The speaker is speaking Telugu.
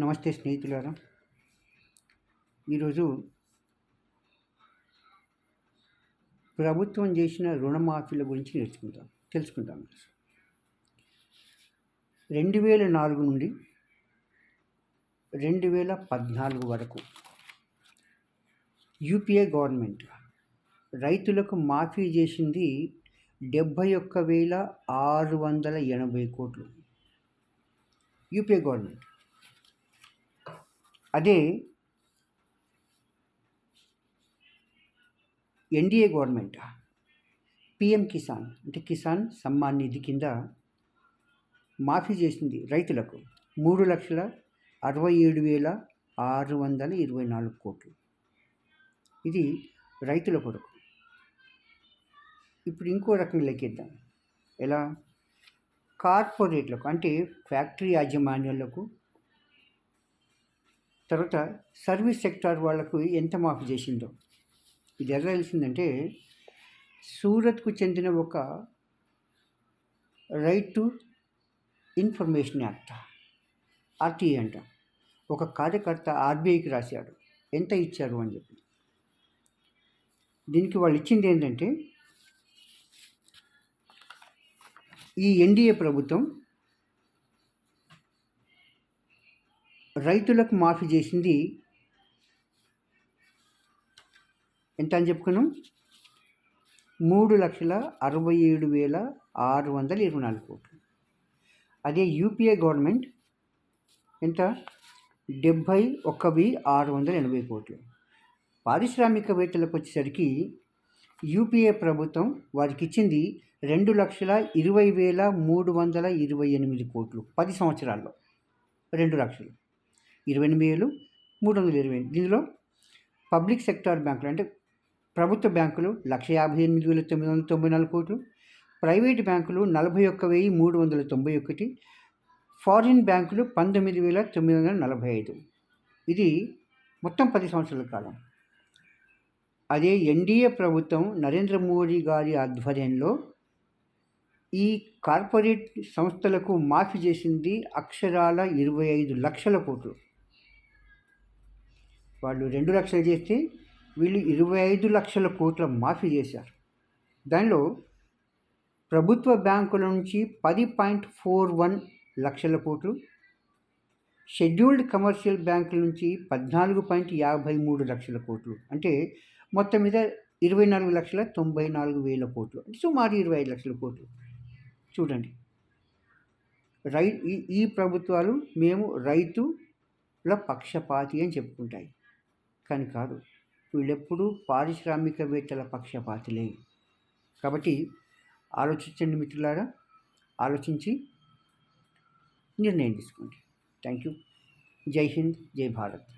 నమస్తే స్నేహితులారా. ఈరోజు ప్రభుత్వం చేసిన రుణమాఫీల గురించి నేర్చుకుందాం తెలుసుకుందాం. రెండు వేల నాలుగు నుండి రెండు వేల పద్నాలుగు వరకు యూపీఏ గవర్నమెంట్ రైతులకు మాఫీ చేసింది డెబ్భై ఒక్క వేల ఆరు వందల ఎనభై కోట్లు. యూపీఏ గవర్నమెంట్ అదే ఎన్డీఏ గవర్నమెంట్? పిఎం కిసాన్ అంటే కిసాన్ సమ్మాన్ నిధి కింద మాఫీ చేసింది రైతులకు మూడు లక్షల అరవై ఏడు వేల ఆరు వందల ఇరవై నాలుగు కోట్లు. ఇది రైతుల కొరకు ఇప్పుడు ఇంకో రకం లెక్కిద్దాం. ఎలా? కార్పొరేట్లకు అంటే ఫ్యాక్టరీ యాజమాన్యాలకు తర్వాత సర్వీస్ సెక్టార్ వాళ్ళకు ఎంత మాఫీ చేసిందో. ఇది ఎలా తెలిసిందంటే సూరత్కు చెందిన ఒక right to information act RTA అంట. ఒక కార్యకర్త ఆర్బీఐకి రాశాడు. ఎంత ఇచ్చారు అని చెప్పి. దీనికి వాళ్ళు ఇచ్చింది ఏంటంటే ఈ ఎన్డీఏ ప్రభుత్వం రైతులకు మాఫీ చేసింది. ఎంత అని చెప్పుకున్నాం? మూడు లక్షల అరవై ఏడు వేల ఆరు వందల ఇరవై నాలుగు కోట్లు. అదే యూపీఏ గవర్నమెంట్ ఎంత? డెబ్భై ఒక్కవి ఆరు వందల ఎనభై కోట్లు. పారిశ్రామికవేత్తలకు వచ్చేసరికి యూపీఏ ప్రభుత్వం వారికి ఇచ్చింది రెండు లక్షల ఇరవై వేల మూడు వందల ఇరవై ఎనిమిది కోట్లు పది సంవత్సరాల్లో. రెండు లక్షలు. ఇరవై ఎనిమిది వేలు మూడు వందల ఇరవై. దీనిలో పబ్లిక్ సెక్టార్ బ్యాంకులు అంటే ప్రభుత్వ బ్యాంకులు లక్ష యాభై ఎనిమిది వేల తొమ్మిది వందల తొంభై నాలుగు కోట్లు ప్రైవేట్ బ్యాంకులు నలభై ఒక్క వెయ్యి మూడు వందల తొంభై ఒకటి ఫారిన్ బ్యాంకులు పంతొమ్మిది వేల తొమ్మిది వందల నలభై ఐదు. ఇది మొత్తం పది సంవత్సరాల కాలం. అదే ఎన్డీఏ ప్రభుత్వం నరేంద్ర మోడీ గారి ఆధ్వర్యంలో ఈ కార్పొరేట్ సంస్థలకు మాఫీ చేసింది అక్షరాల ఇరవై ఐదు లక్షల కోట్లు. వాళ్ళు రెండు లక్షలు చేస్తే వీళ్ళు ఇరవై ఐదు లక్షల కోట్ల మాఫీ చేశారు. దానిలో ప్రభుత్వ బ్యాంకుల నుంచి పది పాయింట్ ఫోర్ వన్ లక్షల కోట్లు షెడ్యూల్డ్ కమర్షియల్ బ్యాంకుల నుంచి పద్నాలుగు పాయింట్ యాభై మూడు లక్షల కోట్లు అంటే మొత్తం మీద ఇరవై నాలుగు లక్షల తొంభై నాలుగు వేల కోట్లు అంటే సుమారు ఇరవై ఐదు లక్షల కోట్లు. చూడండి. రై ఈ ఈ ప్రభుత్వాలు మేము రైతుల పక్షపాతి అని చెప్పుకుంటాయి. కానీ కాదు. వీళ్ళెప్పుడూ పారిశ్రామికవేత్తల పక్షపాతులే. కాబట్టి ఆలోచించండి మిత్రులారా. ఆలోచించి నిర్ణయం తీసుకోండి. థ్యాంక్ యూ జై హింద్ జై భారత్.